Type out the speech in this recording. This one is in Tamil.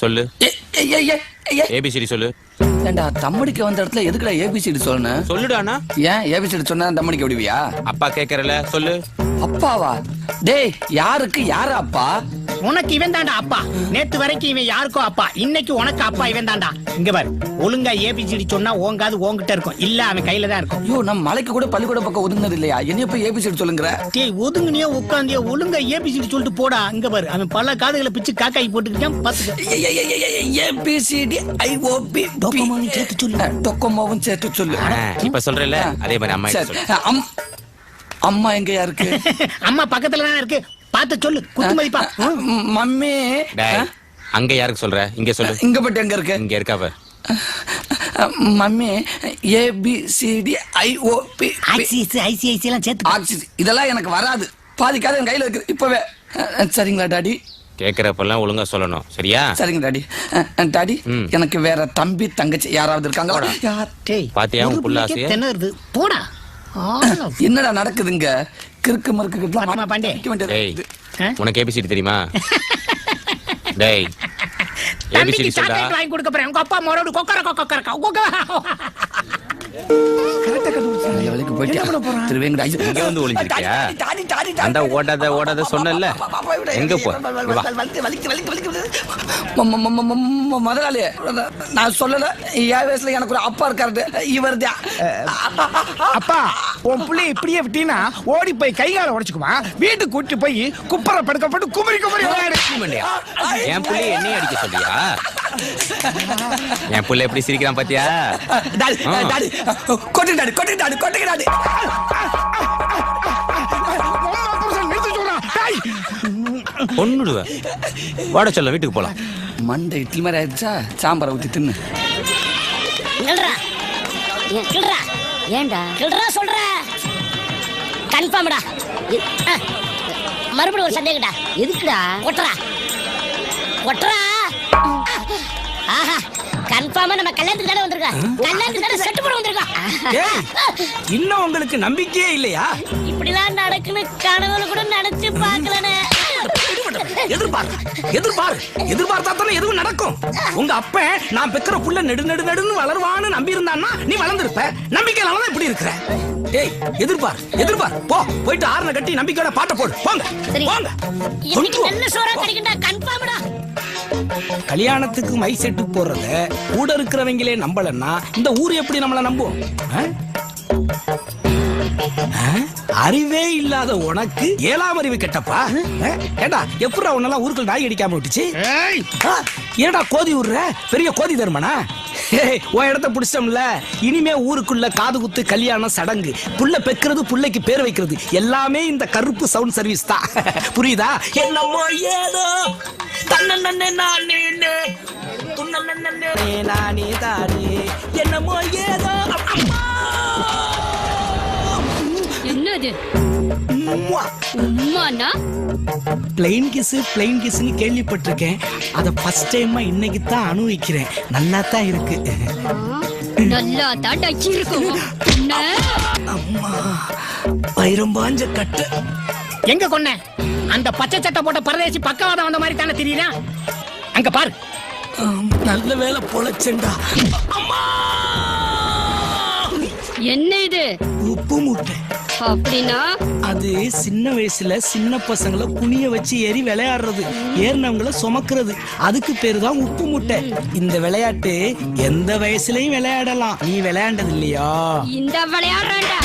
சொல்லு. ஏபிசிடி சொல்லு. ஏண்டா தம்மடிக்க வந்த இடத்துல எதுக்குடா ஏபிசிடி சொல்லணும்? சொல்லுடாண்ணா ஏன் ஏபிசிடி சொன்னா தம்மடிக்க விடுவியா? அப்பா கேக்குறல சொல்லு. அப்பாவா? டேய் யாருக்கு யாரு அப்பா உனக்கு இவன் தான்டா அப்பா. நேத்து வரைக்கும் இவன் யாருக்கோ அப்பா. இன்னைக்கு உனக்கு அப்பா இவன் தான்டா இங்க பாரு. ஒழுங்கா ஏபிசிடி சொன்னா ஓங்காது ஓங்கிட்ட இருக்கும். இல்ல அவன் கையில தான் இருக்கும். ஐயோ நம்ம மலைக்கு கூட பள்ளிக்கூட பக்கம் ஒதுங்கினது இல்லையா? என்னைய போய் ஏபிசிடி சொல்லுங்கிற? டேய் ஒதுங்குனியோ உட்காந்தியோ ஒழுங்கா ஏபிசிடி சொல்லிட்டு போடா. இங்க பாரு. அவன் பல காதுகளை பிச்சு காக்காய் போட்டுக்கிட்டான். பாத்துக்க. ஏபிசிடி ஐஓபி டொக்கோமோவும் சேர்த்து சொல்லு. டொக்கோமோவும் சேர்த்து சொல்லு. இப்ப சொல்றல அதே மாதிரி அம்மா அம்மா எங்கயா இருக்கு? அம்மா பக்கத்துல தான் இருக்கு. பார்த்து சொல்லு. குத்து மதிப்பா மம்மி. அங்க யாருக்கு சொல்ற? இங்க சொல்லு. இங்க பட்டு எங்க இருக்கு? இங்க இருக்கா பாரு. Mummy A B C D I O B ICICI ICICI எல்லாம் சேர்த்து ஆக்சிஸ் இதெல்லாம் எனக்கு வராது. பாதிக்காத என் கையில இருக்கு. இப்பவே. சரிங்களா டாடி? கேக்குறப்பெல்லாம் ஒழுங்கா சொல்லணும். சரியா? சரிங்க டாடி. டாடி. எனக்கு வேற தம்பி தங்கச்சி யாராவது இருக்காங்களா? யார்? டேய் பாத்தியா உன் புள்ள ஆசைய? போடா. என்னடா நடக்குதுங்க? கிறுக்கு மறுக்கு பாண்டே. உனக்கு ஏபிசிடி தெரியுமா? டேய் ஏபிசிடி சாக்லேட் வாங்கி கொடுக்க போறேன். உங்க அப்பா மறுபடியும் கொக்கர கொக்கர கொக்கர. வேலைக்கு போயிட்டு திருவேங்கடா இங்க வந்து ஒளிஞ்சிருக்கியா? அந்த ஓடாத ஓடாத சொன்னேன்ல. எங்க போ? முதலாளி நான் சொல்லல. என் வயசுல எனக்கு ஒரு அப்பா இருக்காரு. இவர் அப்பா உன் புள்ளை இப்படியே விட்டீங்கன்னா ஓடி போய் கை கால உடைச்சுக்குமா வீட்டுக்கு கூட்டி போய் குப்பரை படுக்கப்பட்டு குமரி குமரி? என் புள்ளி என்னைய அடிக்க சொல்லியா என் புள்ள எப்படி சிரிக்கிறான் பாத்தியா? டாடி. டாடி. கொட்டு டாடி கொட்டு டாடி கொட்டு டாடி. பொண்ணுடுவ. வாட சொல்ல வீட்டுக்கு போலாம். மண்டை இட்லி மாதிரி ஆயிடுச்சா? சாம்பாரை ஊத்தி தின்னு. ஏன்டா கிள்றா சொல்ற. கன்ஃபார்ம்டா. மறுபடியும் ஒரு சந்தேகம்டா. எதுக்குடா? கொட்டுறா. கொட்டுறா. ஆஹா கன்ஃபார்மா நம்ம கல்யாணத்துக்கு தானே வந்திருக்கோம் கல்யாணத்துக்கு தானே வந்திருக்கோம் இன்னும் உங்களுக்கு நம்பிக்கையே இல்லையா? இப்படிலாம் நடக்குன்னு கனவுல கூட நினைச்சு பார்க்கலனே. எதிர்பார் எதிர்பார் எதிர்பார்த்தா தானே எதுவும் நடக்கும். உங்க அப்ப நான் பெக்கிற புள்ள நெடு நெடு நெடுன்னு வளருவான்னு நம்பி இருந்தான்னா நீ வளர்ந்துருப்ப. நம்பிக்கையினால தான் இப்படி இருக்கிற. ஏய் எதிர்பார் எதிர்பார். போ போயிட்டு ஆறுன கட்டி நம்பிக்கையோட பாட்ட போடு. போங்க போங்க. நல்ல சோறா கிடைக்கும்டா கன்ஃபார்ம்டா கல்யாணத்துக்கு மை செட்டு போடுறத கூட இருக்கிறவங்களே நம்பலன்னா இந்த ஊர் எப்படி நம்மளை நம்பும் ஆ? அறிவே இல்லாத உனக்கு ஏழாம் அறிவு கெட்டப்பா? ஆ? ஏண்டா எப்படா உன்னெல்லாம் ஊருக்குள்ள நாய் அடிக்காம விட்டுச்சு? ஏன்டா கோதி விடுற பெரிய கோதி தருமனா? உன் இடத்த பிடிச்சிட்டோம்ல இனிமே ஊருக்குள்ள காது குத்து கல்யாணம் சடங்கு புள்ள பெக்கிறது புள்ளைக்கு பேர் வைக்கிறது எல்லாமே இந்த கருப்பு சவுண்ட் சர்வீஸ் தான். புரியுதா? என்னமோ ஏதோ? தன்னே நானே துன்னே நானே தானே. என்னது? உம்மா. உம்மானா? பிளைன் கிஸ் பிளைன் கிஸ்னு கேள்விப்பட்டிருக்கேன். அதை ஃபர்ஸ்ட் டைமா இன்னைக்கு தான் அனுபவிக்கிறேன். நல்லா தான் இருக்கு. நல்லா தான் இருக்கும் என்ன? அம்மா வைரம் பாஞ்ச கட்டு. எங்க கொன்ன? அந்த பச்சை சட்டை போட்ட பரதேசி பக்கவாதம் வந்த மாதிரி தானே தெரியல அங்க பாரு. நல்ல வேலை பொழைச்சேன்டா. அம்மா! என்ன இது? உப்பு மூட்டை. அப்படின்னா? அது சின்ன வயசுல சின்ன பசங்கள குனிய வச்சு ஏறி விளையாடுறது ஏறினவங்கள சுமக்கிறது. அதுக்கு பேரு தான் உப்பு மூட்டை. இந்த விளையாட்டு எந்த வயசுலயும் விளையாடலாம். நீ விளையாண்டது இல்லையா? இந்த விளையாடுறான்டா.